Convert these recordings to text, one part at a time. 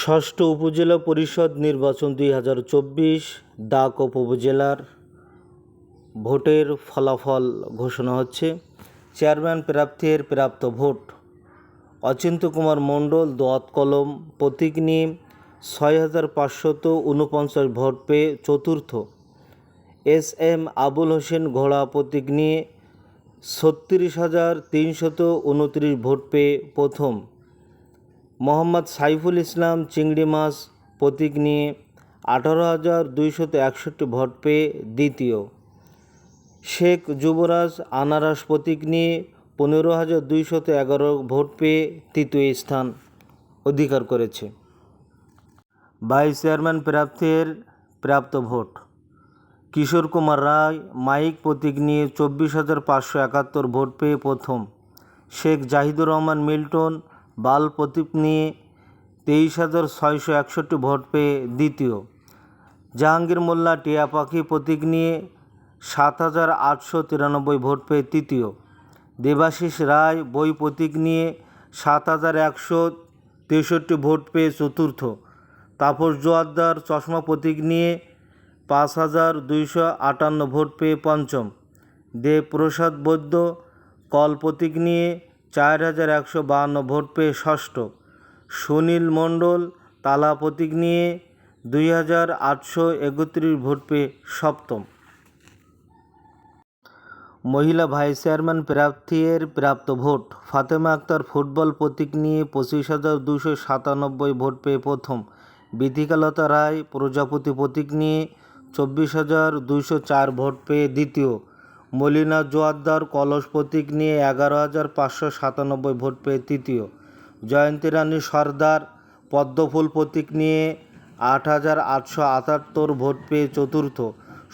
ষষ্ঠ উপজেলা পরিষদ নির্বাচন দুই হাজার চব্বিশ দাকপ উপজেলার ভোটের ফলাফল ঘোষণা হচ্ছে। চেয়ারম্যান প্রার্থীর প্রাপ্ত ভোট। অচিন্ত কুমার মণ্ডল, দোয়াত কলম, প্রতীক নিয়ে ছয় হাজার পাঁচশত উনপঞ্চাশ ভোট পেয়ে চতুর্থ। এস এম আবুল হোসেন ঘোড়া, প্রতীক নিয়ে ছত্রিশ হাজার তিনশত উনত্রিশ ভোট পেয়ে প্রথম। মোহাম্মদ সাইফুল ইসলাম চিংড়ি মাছ প্রতীক নিয়ে আঠারো হাজার দুইশত একষট্টি ভোট পেয়ে দ্বিতীয়। শেখ যুবরাজ আনারস প্রতীক নিয়ে পনেরো হাজার দুইশত এগারো ভোট পেয়ে তৃতীয় স্থান অধিকার করেছে। ভাইস চেয়ারম্যান প্রার্থীর প্রাপ্ত ভোট। কিশোর কুমার রায় মাইক প্রতীক নিয়ে চব্বিশ হাজার পাঁচশো একাত্তর ভোট পেয়ে প্রথম। শেখ জাহিদুর রহমান মিল্টন বাল প্রতীক নিয়ে তেইশ হাজার ছয়শো একষট্টি ভোট পেয়ে দ্বিতীয়। জাহাঙ্গীর মোল্লা, টিয়া পাখি প্রতীক নিয়ে সাত হাজার আটশো তিরানব্বই ভোট পেয়ে তৃতীয়। দেবাশিস রায়, বই প্রতীক নিয়ে সাত হাজার একশো তেষট্টি ভোট পেয়ে চতুর্থ। তাপস জোয়ারদার, চশমা প্রতীক নিয়ে পাঁচ হাজার দুইশো আটান্ন ভোট পেয়ে পঞ্চম। দেবপ্রসাদ বৈদ্য, কল প্রতীক নিয়ে চার হাজার একশো বাহান্ন ভোট পেয়ে ষষ্ঠ। সুনীল মণ্ডল তালা প্রতীক নিয়ে দুই হাজার আটশো একত্রিশ ভোট পেয়ে সপ্তম। মহিলা ভাইস চেয়ারম্যান প্রার্থীর প্রাপ্ত ভোট। ফাতেমা আক্তার ফুটবল প্রতীক নিয়ে পঁচিশ হাজার দুশো সাতানব্বই ভোট পেয়ে প্রথম। বিধিকালতা রায় প্রজাপতি প্রতীক নিয়ে চব্বিশ হাজার দুইশো চার ভোট পেয়ে দ্বিতীয়। মলিনা জোয়ারদার কলস প্রতীক নিয়ে এগারো হাজার পাঁচশো সাতানব্বই ভোট পেয়ে তৃতীয়। জয়ন্তী রানী সর্দার পদ্মফুল প্রতীক নিয়ে আট হাজার আটশো আটাত্তর ভোট পেয়ে চতুর্থ।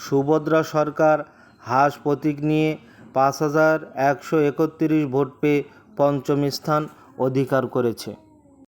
সুভদ্রা সরকার হাঁস প্রতীক নিয়ে পাঁচ হাজার একশো একত্রিশ ভোট পেয়ে পঞ্চম স্থান অধিকার করেছে।